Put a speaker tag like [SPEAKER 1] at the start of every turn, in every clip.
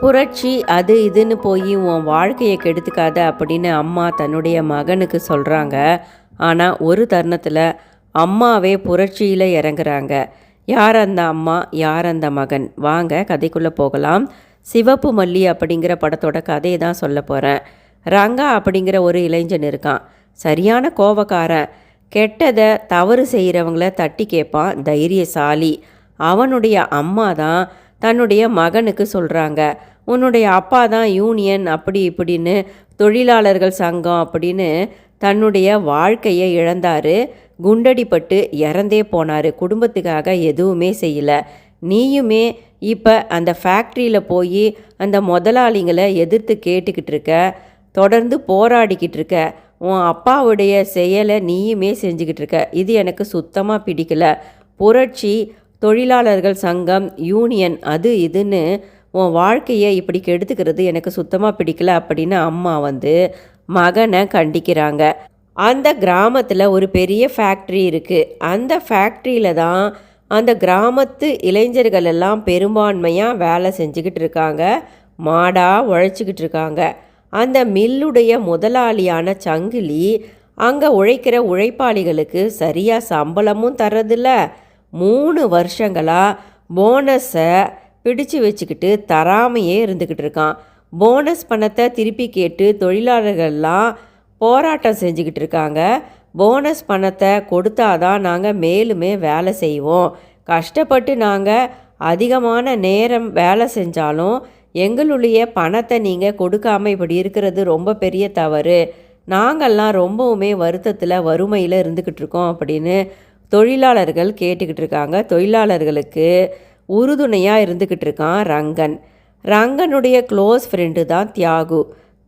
[SPEAKER 1] புரட்சி அது இதுன்னு போய் உன் வாழ்க்கையை கெடுத்துக்காத அப்படின்னு அம்மா தன்னுடைய மகனுக்கு சொல்கிறாங்க ஆனால் ஒரு தருணத்தில் அம்மாவே புரட்சியில் இறங்குறாங்க. யார் அந்த அம்மா? யார் அந்த மகன்? வாங்க கதைக்குள்ளே போகலாம். சிவப்பு மல்லி அப்படிங்கிற படத்தோட கதையை தான் சொல்ல போகிறேன் ரங்கா அப்படிங்கிற ஒரு இளைஞன் இருக்கான். சரியான கோவக்காரன். கெட்டதை தவறு செய்கிறவங்கள தட்டி கேட்பான் தைரியசாலி. அவனுடைய அம்மா தான் தன்னுடைய மகனுக்கு சொல்கிறாங்க உன்னுடைய அப்பா தான் யூனியன் அப்படி இப்படின்னு தொழிலாளர்கள் சங்கம் அப்படின்னு தன்னுடைய வாழ்க்கையை இழந்தாரு. குண்டடிப்பட்டு இறந்தே போனார். குடும்பத்துக்காக எதுவுமே செய்யலை. நீயுமே இப்போ அந்த ஃபேக்ட்ரியில் போய் அந்த முதலாளிங்களை எதிர்த்து கேட்டுக்கிட்டு இருக்க தொடர்ந்து போராடிக்கிட்டு இருக்க உன் அப்பாவுடைய செயலை நீயுமே செஞ்சுக்கிட்டு இருக்க இது எனக்கு சுத்தமாக பிடிக்கல. புரட்சி தொழிலாளர்கள் சங்கம் யூனியன் அது இதுன்னு உன் வாழ்க்கையை இப்படி கெடுத்துக்கிறது எனக்கு சுத்தமாக பிடிக்கல அப்படின்னு அம்மா வந்து மகனை கண்டிக்கிறாங்க. அந்த கிராமத்தில் ஒரு பெரிய ஃபேக்ட்ரி இருக்குது அந்த ஃபேக்ட்ரியில் தான் அந்த கிராமத்து இளைஞர்கள் எல்லாம் பெரும்பான்மையாக வேலை செஞ்சுக்கிட்டு இருக்காங்க. மாடாக உழைச்சிக்கிட்டு இருக்காங்க. அந்த மில்லுடைய முதலாளியான சங்கிலி அங்கே உழைக்கிற உழைப்பாளிகளுக்கு சரியாக சம்பளமும் தர்றதில்லை. மூணு வருஷங்களாக போனஸை பிடிச்சு வச்சுக்கிட்டு தராமையே இருந்துக்கிட்டு இருக்கான். போனஸ் பணத்தை திருப்பி கேட்டு தொழிலாளர்கள்லாம் போராட்டம் செஞ்சுக்கிட்டு இருக்காங்க. போனஸ் பணத்தை கொடுத்தாதான் நாங்கள் மேலுமே வேலை செய்வோம். கஷ்டப்பட்டு நாங்கள் அதிகமான நேரம் வேலை செஞ்சாலும் எங்களுடைய பணத்தை நீங்கள் கொடுக்காம இப்படி இருக்கிறது ரொம்ப பெரிய தவறு. நாங்கள்லாம் ரொம்பவுமே வருத்தத்தில் வறுமையில் இருந்துக்கிட்டு இருக்கோம் அப்படின்னு தொழிலாளர்கள் கேட்டுக்கிட்டு இருக்காங்க. தொழிலாளர்களுக்கு உறுதுணையாக இருந்துக்கிட்டு இருக்கான் ரங்கன். ரங்கனுடைய க்ளோஸ் ஃப்ரெண்டு தான் தியாகு.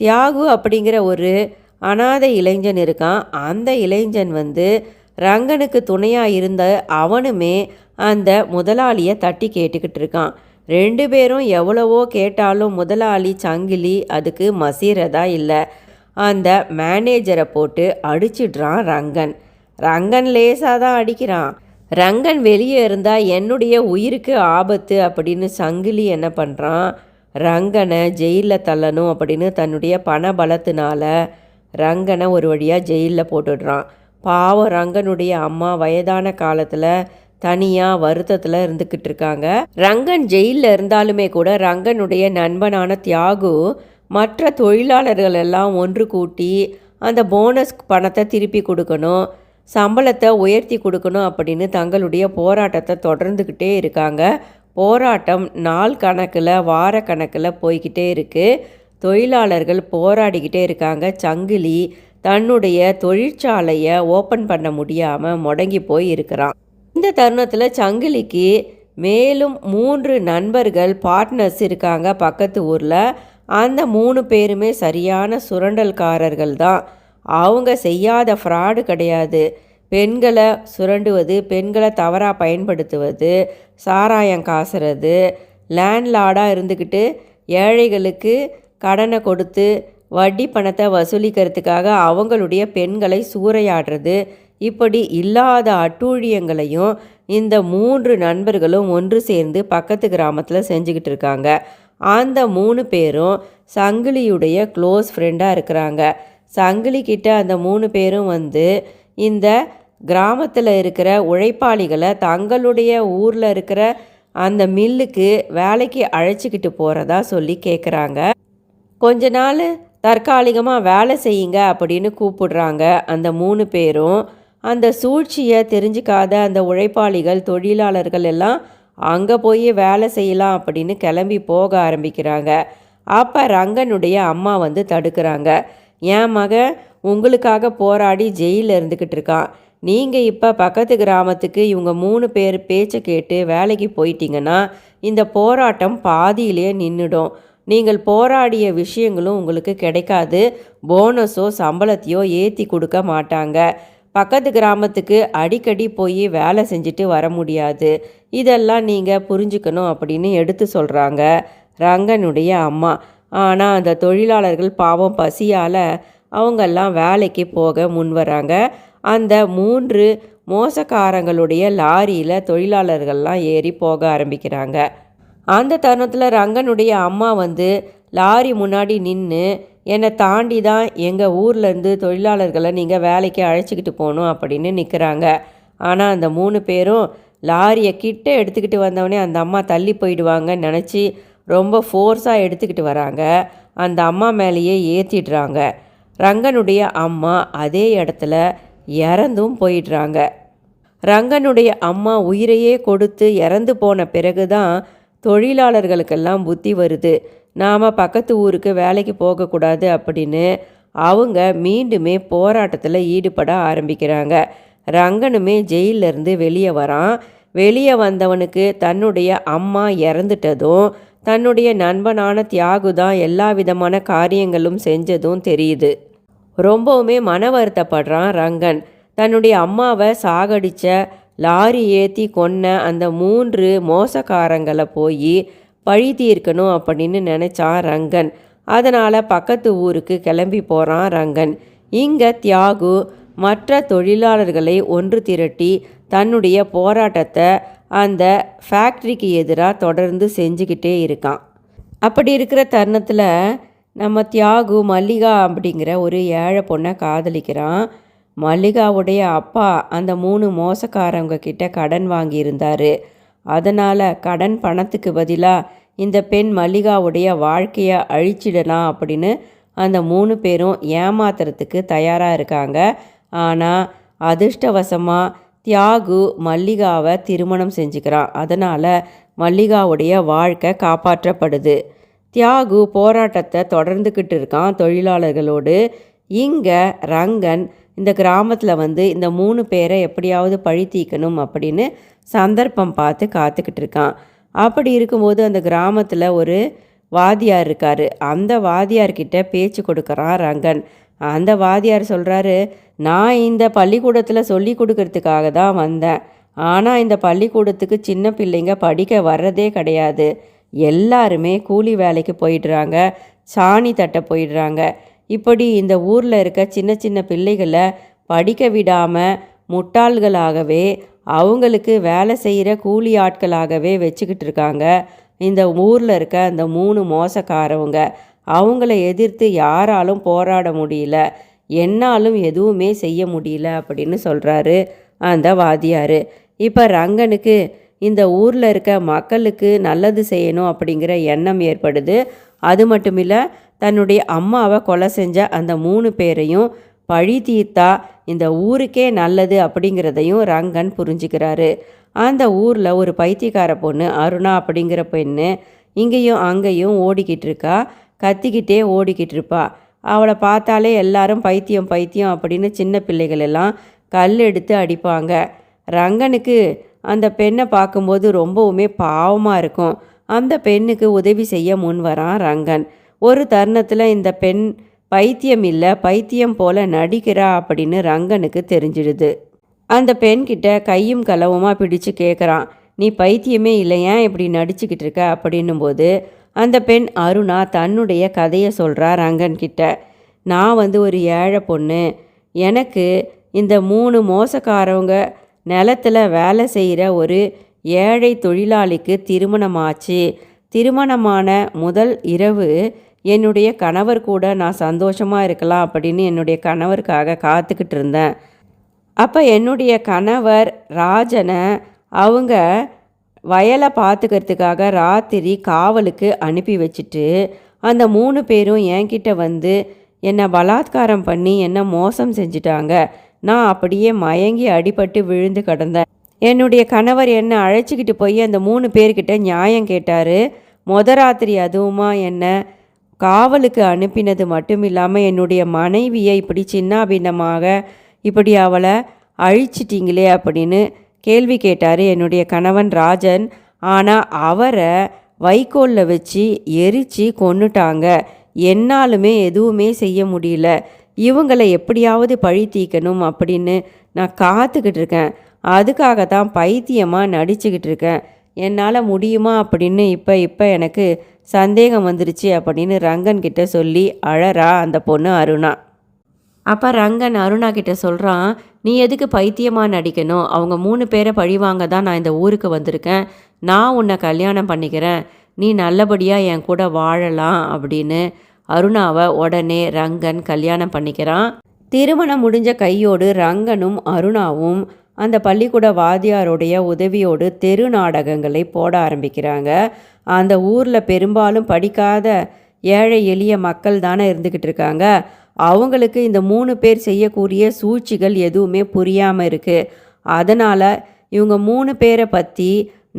[SPEAKER 1] தியாகு அப்படிங்கிற ஒரு அனாதை இளைஞன் இருக்கான். அந்த இளைஞன் வந்து ரங்கனுக்கு துணையாக இருந்த அவனுமே அந்த முதலாளியை தட்டி கேட்டுக்கிட்டு இருக்கான். ரெண்டு பேரும் எவ்வளவோ கேட்டாலும் முதலாளி சங்கிலி அதுக்கு மசீரதா இல்லை. அந்த மேனேஜரை போட்டு அடிச்சிடுறான் ரங்கன். ரங்கன் லேசாக தான் அடிக்கிறான். ரங்கன் வெளியே இருந்தால் என்னுடைய உயிருக்கு ஆபத்து அப்படின்னு சங்கிலி என்ன பண்ணுறான் ரங்கனை ஜெயிலில் தள்ளணும் அப்படின்னு தன்னுடைய பண பலத்தினால ரங்கனை ஒரு வழியாக ஜெயிலில் போட்டுடுறான். பாவம் ரங்கனுடைய அம்மா வயதான காலத்தில் தனியாக வருத்தத்தில் இருந்துக்கிட்டு இருக்காங்க. ரங்கன் ஜெயிலில் இருந்தாலுமே கூட ரங்கனுடைய நண்பனான தியாகு மற்ற தொழிலாளர்கள் எல்லாம் ஒன்று கூட்டி அந்த போனஸ் பணத்தை திருப்பி கொடுக்கணும். சம்பளத்தை உயர்த்தி கொடுக்கணும் அப்படின்னு தங்களுடைய போராட்டத்தை தொடர்ந்துக்கிட்டே இருக்காங்க. போராட்டம் நாள் கணக்கில் வார கணக்கில் போய்கிட்டே இருக்குது தொழிலாளர்கள் போராடிக்கிட்டே இருக்காங்க. சங்கிலி தன்னுடைய தொழிற்சாலையை ஓப்பன் பண்ண முடியாமல் முடங்கி போய் இருக்கிறான். இந்த தருணத்தில் சங்கிலிக்கு மேலும் மூன்று நண்பர்கள் பார்ட்னர்ஸ் இருக்காங்க பக்கத்து ஊரில். அந்த மூணு பேருமே சரியான சுரண்டல்காரர்கள் தான். அவங்க செய்யாத ஃப்ராடு கிடையாது. பெண்களை சுரண்டுவது பெண்களை தவறாக பயன்படுத்துவது சாராயம் காசுறது லேண்ட்லார்டாக இருந்துக்கிட்டு ஏழைகளுக்கு கடனை கொடுத்து வட்டி பணத்தை வசூலிக்கிறதுக்காக அவங்களுடைய பெண்களை சூறையாடுறது. இப்படி இல்லாத அட்டூழியங்களையும் இந்த மூன்று நண்பர்களும் ஒன்று சேர்ந்து பக்கத்து கிராமத்தில் செஞ்சுக்கிட்டு இருக்காங்க. அந்த மூணு பேரும் சங்கிலியுடைய க்ளோஸ் ஃப்ரெண்டாக இருக்கிறாங்க. சங்கிலி கிட்ட அந்த மூணு பேரும் வந்து இந்த கிராமத்தில் இருக்கிற உழைப்பாளிகளை தங்களுடைய ஊரில் இருக்கிற அந்த மில்லுக்கு வேலைக்கு அழைச்சிக்கிட்டு போகிறதா சொல்லி கேட்குறாங்க கொஞ்ச நாள் தற்காலிகமாக வேலை செய்யுங்க அப்படின்னு கூப்பிடுறாங்க அந்த மூணு பேரும். அந்த சூழ்ச்சியை தெரிஞ்சுக்காத அந்த உழைப்பாளிகள் தொழிலாளர்கள் எல்லாம் அங்கே போய் வேலை செய்யலாம் அப்படின்னு கிளம்பி போக ஆரம்பிக்கிறாங்க. அப்போ ரங்கனுடைய அம்மா வந்து தடுக்கிறாங்க. என் மகன் உங்களுக்காக போராடி ஜெயிலில் இருந்துக்கிட்டு இருக்கான். நீங்கள் இப்போ பக்கத்து கிராமத்துக்கு இவங்க மூணு பேர் பேச்சை கேட்டு வேலைக்கு போயிட்டீங்கன்னா இந்த போராட்டம் பாதியிலே நின்றுடும் நீங்கள் போராடிய விஷயங்களும் உங்களுக்கு கிடைக்காது. போனஸோ சம்பளத்தையோ ஏற்றி கொடுக்க மாட்டாங்க. பக்கத்து கிராமத்துக்கு அடிக்கடி போய் வேலை செஞ்சுட்டு வர முடியாது. இதெல்லாம் நீங்கள் புரிஞ்சுக்கணும் அப்படின்னு எடுத்து சொல்கிறாங்க ரங்கனுடைய அம்மா. ஆனால் அந்த தொழிலாளர்கள் பாவம் பசியால் அவங்கெல்லாம் வேலைக்கு போக முன்வராங்க அந்த மூன்று மோசக்காரங்களுடைய லாரியில் தொழிலாளர்கள்லாம் ஏறி போக ஆரம்பிக்கிறாங்க. அந்த தருணத்தில் ரங்கனுடைய அம்மா வந்து லாரி முன்னாடி நின்று என்னை தாண்டி தான் எங்கள் ஊர்லேருந்து தொழிலாளர்களை நீங்கள் வேலைக்கு அழைச்சிக்கிட்டு போகணும் அப்படின்னு நிற்கிறாங்க ஆனால் அந்த மூணு பேரும் லாரியை கிட்ட எடுத்துக்கிட்டு வந்தவொடனே அந்த அம்மா தள்ளி போயிடுவாங்கன்னு நினச்சி ரொம்ப ஃபோர்ஸாக எடுத்துக்கிட்டு வராங்க. அந்த அம்மா மேலேயே ஏற்றிடுறாங்க ரங்கனுடைய அம்மா அதே இடத்துல இறந்தும் போயிடுறாங்க. ரங்கனுடைய அம்மா உயிரையே கொடுத்து இறந்து போன பிறகு தான் தொழிலாளர்களுக்கெல்லாம் புத்தி வருது. நாம் பக்கத்து ஊருக்கு வேலைக்கு போகக்கூடாது அப்படின்னு அவங்க மீண்டுமே போராட்டத்தில் ஈடுபட ஆரம்பிக்கிறாங்க. ரங்கனுமே ஜெயிலிருந்து வெளியே வரான். வெளியே வந்தவனுக்கு தன்னுடைய அம்மா இறந்துட்டதும் தன்னுடைய நண்பனான தியாகு தான் எல்லா விதமான காரியங்களும் செஞ்சதும் தெரியுது. ரொம்பவுமே மன வருத்தப்படுறான் ரங்கன். தன்னுடைய அம்மாவை சாகடிச்ச லாரி ஏற்றி கொன்ன அந்த மூன்று மோசக்காரங்களை போய் பழி தீர்க்கணும் அப்படின்னு நினச்சான் ரங்கன். அதனால் பக்கத்து ஊருக்கு கிளம்பி போகிறான் ரங்கன். இங்கே தியாகு மற்ற தொழிலாளர்களை ஒன்று திரட்டி தன்னுடைய போராட்டத்தை அந்த ஃபேக்ட்ரிக்கு எதிராக தொடர்ந்து செஞ்சுக்கிட்டே இருக்கான். அப்படி இருக்கிற தருணத்தில் நம்ம தியாகு மல்லிகா அப்படிங்கிற ஒரு ஏழை பொண்ணை காதலிக்கிறான். மல்லிகாவுடைய அப்பா அந்த மூணு மோசக்காரவங்க கிட்ட கடன் வாங்கியிருந்தார். அதனால் கடன் பணத்துக்கு பதிலாக இந்த பெண் மல்லிகாவுடைய வாழ்க்கையை அழிச்சிடலாம் அப்படின்னு அந்த மூணு பேரும் ஏமாத்துறதுக்கு தயாராக இருக்காங்க. ஆனால் அதிர்ஷ்டவசமாக தியாகு மல்லிகாவை திருமணம் செஞ்சுக்கிறான். அதனால் மல்லிகாவுடைய வாழ்க்கை காப்பாற்றப்படுது. தியாகு போராட்டத்தை தொடர்ந்துக்கிட்டு இருக்கான் தொழிலாளர்களோடு. இங்கே ரங்கன் இந்த கிராமத்தில் வந்து இந்த மூணு பேரை எப்படியாவது பழி தீக்கணும் அப்படின்னு சந்தர்ப்பம் பார்த்து காத்துக்கிட்டு இருக்கான். அப்படி இருக்கும்போது அந்த கிராமத்தில் ஒரு வாதியார் இருக்கார். அந்த வாதியார்கிட்ட பேச்சு கொடுக்குறான் ரங்கன். அந்த வாதியார் சொல்கிறாரு நான் இந்த பள்ளிக்கூடத்தில் சொல்லி கொடுக்கறதுக்காக தான் வந்தேன். ஆனால் இந்த பள்ளிக்கூடத்துக்கு சின்ன பிள்ளைங்க படிக்க வர்றதே கிடையாது. எல்லாருமே கூலி வேலைக்கு போயிடுறாங்க. சாணி தட்ட போயிடுறாங்க. இப்படி இந்த ஊரில் இருக்க சின்ன சின்ன பிள்ளைகளை படிக்க விடாமல் முட்டாள்களாகவே அவங்களுக்கு வேலை செய்கிற கூலி ஆட்களாகவே வச்சுக்கிட்டு இருக்காங்க. இந்த ஊரில் இருக்க அந்த மூணு மோசக்காரவங்க. அவங்கள எதிர்த்து யாராலும் போராட முடியல. என்னாலும் எதுவுமே செய்ய முடியல அப்படின்னு சொல்கிறாரு அந்த வாதியார். இப்போ ரங்கனுக்கு இந்த ஊரில் இருக்க மக்களுக்கு நல்லது செய்யணும் அப்படிங்கிற எண்ணம் ஏற்படுது. அது மட்டும் இல்லை தன்னுடைய அம்மாவை கொலை செஞ்ச அந்த மூணு பேரையும் பழி தீர்த்தா இந்த ஊருக்கே நல்லது அப்படிங்கிறதையும் ரங்கன் புரிஞ்சுக்கிறாரு. அந்த ஊரில் ஒரு பைத்தியக்கார பொண்ணு அருணா அப்படிங்கிற பெண்ணு இங்கேயும் அங்கேயும் ஓடிக்கிட்டு இருக்கா. கத்திக்கிட்டே ஓடிக்கிட்டு இருப்பா அவளை பார்த்தாலே எல்லாரும் பைத்தியம் பைத்தியம் அப்படின்னு சின்ன பிள்ளைகள் எல்லாம் கல் எடுத்து அடிப்பாங்க. ரங்கனுக்கு அந்த பெண்ணை பார்க்கும்போது ரொம்பவுமே பாவமாக இருக்கும். அந்த பெண்ணுக்கு உதவி செய்ய முன் வரான் ரங்கன். ஒரு தருணத்தில் இந்த பெண் பைத்தியம் இல்லை பைத்தியம் போல நடிக்கிறா அப்படின்னு ரங்கனுக்கு தெரிஞ்சிடுது. அந்த பெண்கிட்ட கையும் களவுமாக பிடிச்சு கேட்குறான் நீ பைத்தியமே இல்லையா? இப்படி நடிச்சுக்கிட்டு இருக்க அப்படின்னும் போது அந்த பெண் அருணா தன்னுடைய கதையை சொல்கிறா ரங்கன்கிட்ட நான் வந்து ஒரு ஏழை பொண்ணு. எனக்கு இந்த மூணு மோசக்காரவங்க நிலத்தில் வேலை செய்கிற ஒரு ஏழை தொழிலாளிக்கு திருமணமாச்சு. திருமணமான முதல் இரவு என்னுடைய கணவர் கூட நான் சந்தோஷமாக இருக்கலாம் அப்படின்னு என்னுடைய கணவருக்காக காத்துக்கிட்டு இருந்தேன். அப்போ என்னுடைய கணவர் ராஜனை அவங்க வயலை பார்த்துக்கிறதுக்காக ராத்திரி காவலுக்கு அனுப்பி வச்சுட்டு அந்த மூணு பேரும் என்கிட்ட வந்து என்னை பலாத்காரம் பண்ணி என்னை மோசம் செஞ்சிட்டாங்க. நான் அப்படியே மயங்கி அடிபட்டு விழுந்து கிடந்தேன். என்னுடைய கணவர் என்னை அழைச்சிக்கிட்டு போய் அந்த மூணு பேர்கிட்ட நியாயம் கேட்டார். மொத ராத்திரி அதுவுமா என்னை காவலுக்கு அனுப்பினது மட்டும் இல்லாமல் என்னுடைய மனைவியை இப்படி சின்னாபின்னமாக இப்படி அவளை அழிச்சிட்டிங்களே அப்படின்னு கேள்வி கேட்டார் என்னுடைய கணவன் ராஜன். ஆனால் அவரை வைக்கோலில் வச்சு எரித்து கொன்னுட்டாங்க. என்னாலுமே எதுவுமே செய்ய முடியல. இவங்களை எப்படியாவது பழி தீக்கணும் அப்படின்னு நான் காத்துக்கிட்டு இருக்கேன். அதுக்காக தான் பைத்தியமாக நடிச்சுக்கிட்டு இருக்கேன். என்னால் முடியுமா அப்படின்னு இப்போ இப்போ எனக்கு சந்தேகம் வந்துருச்சு அப்படின்னு ரங்கன் கிட்ட சொல்லி அழறா அந்த பொண்ணு அருணா. அப்போ ரங்கன் அருணா கிட்ட சொல்கிறான் நீ எதுக்கு பைத்தியமாக நடிக்கணும்? அவங்க மூணு பேரை பழிவாங்க தான் நான் இந்த ஊருக்கு வந்திருக்கேன். நான் உன்னை கல்யாணம் பண்ணிக்கிறேன். நீ நல்லபடியாக என் கூட வாழலாம் அப்படின்னு அருணாவை உடனே ரங்கன் கல்யாணம் பண்ணிக்கிறான். திருமணம் முடிஞ்ச கையோடு ரங்கனும் அருணாவும் அந்த பள்ளிக்கூட வாத்தியாருடைய உதவியோடு தெரு நாடகங்களை போட ஆரம்பிக்கிறாங்க. அந்த ஊரில் பெரும்பாலும் படிக்காத ஏழை எளிய மக்கள் தானே இருந்துக்கிட்டு இருக்காங்க. அவங்களுக்கு இந்த மூணு பேர் செய்யக்கூடிய சூழ்ச்சிகள் எதுவுமே புரியாமல் இருக்குது அதனால் இவங்க மூணு பேரை பற்றி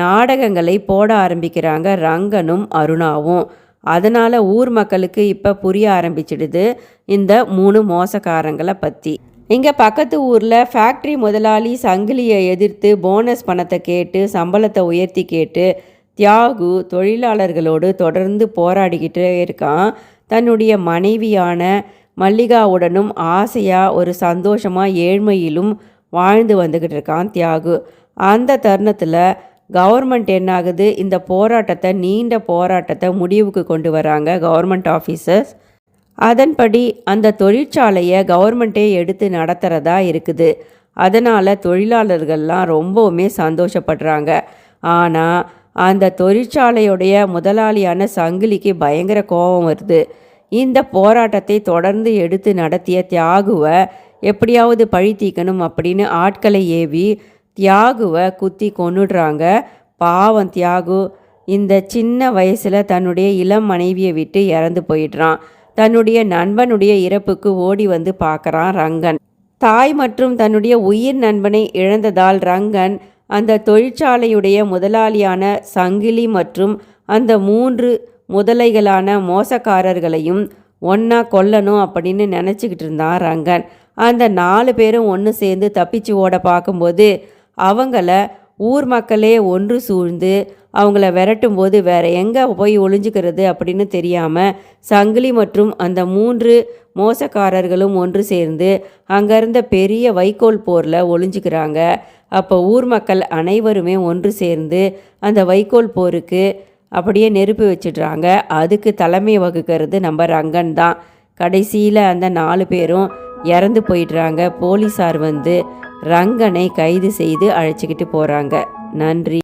[SPEAKER 1] நாடகங்களை போட ஆரம்பிக்கிறாங்க ரங்கனும் அருணாவும். அதனால் ஊர் மக்களுக்கு இப்போ புரிய ஆரம்பிச்சிடுது இந்த மூணு மோசக்காரங்களை பற்றி இங்கே பக்கத்து ஊரில் ஃபேக்ட்ரி முதலாளி சங்கிலியை எதிர்த்து போனஸ் பணத்தை கேட்டு சம்பளத்தை உயர்த்தி கேட்டு தியாகு தொழிலாளர்களோடு தொடர்ந்து போராடிக்கிட்டே இருக்கான். தன்னுடைய மனைவியான மல்லிகாவுடனும் ஆசையாக ஒரு சந்தோஷமாக ஏழ்மையிலும் வாழ்ந்து வந்துக்கிட்டு இருக்கான் தியாகு. அந்த தருணத்தில் கவர்மெண்ட் என்னாகுது? இந்த போராட்டத்தை நீண்ட போராட்டத்தை முடிவுக்கு கொண்டு வராங்க கவர்மெண்ட் ஆஃபீஸர்ஸ் அதன்படி அந்த தொழிற்சாலையை கவர்மெண்ட்டே எடுத்து நடத்துகிறதா இருக்குது. அதனால் தொழிலாளர்கள்லாம் ரொம்பவுமே சந்தோஷப்படுறாங்க. ஆனால் அந்த தொழிற்சாலையுடைய முதலாளியான சங்கிலிக்கு பயங்கர கோபம் வருது. இந்த போராட்டத்தை தொடர்ந்து எடுத்து நடத்திய தியாகுவை எப்படியாவது பழி தீக்கணும் அப்படின்னு ஆட்களை ஏவி தியாகுவை குத்தி கொன்னுடுறாங்க. பாவம் தியாகு. இந்த சின்ன வயசில் தன்னுடைய இளம் மனைவியை விட்டு இறந்து போயிடுறான். தன்னுடைய நண்பனுடைய இறப்புக்கு ஓடி வந்து பார்க்குறான் ரங்கன். தாய் மற்றும் தன்னுடைய உயிர் நண்பனை இழந்ததால் ரங்கன் அந்த தொழிற்சாலையுடைய முதலாளியான சங்கிலி மற்றும் அந்த மூன்று முதலைகளான மோசக்காரர்களையும் ஒன்றா கொல்லணும் அப்படின்னு நினச்சிக்கிட்டு இருந்தான் ரங்கன். அந்த நாலு பேரும் ஒன்று சேர்ந்து தப்பிச்சு ஓட பார்க்கும்போது அவங்கள ஊர் மக்களே ஒன்று சூழ்ந்து அவங்கள விரட்டும் போது வேற எங்கே போய் ஒளிஞ்சுக்கிறது அப்படின்னு தெரியாமல் சங்கிலி மற்றும் அந்த மூன்று மோசக்காரர்களும் ஒன்று சேர்ந்து அங்கிருந்த பெரிய வைக்கோல் போரில் ஒளிஞ்சுக்கிறாங்க. அப்போ ஊர் மக்கள் அனைவருமே ஒன்று சேர்ந்து அந்த வைக்கோல் போருக்கு அப்படியே நெருப்பு வச்சிடுறாங்க. அதுக்கு தலைமை வகுக்கிறது நம்ம ரங்கன் தான். கடைசியில் அந்த நாலு பேரும் இறந்து போயிடுறாங்க. போலீஸார் வந்து ரங்கனை கைது செய்து அழைச்சிக்கிட்டு போகிறாங்க நன்றி.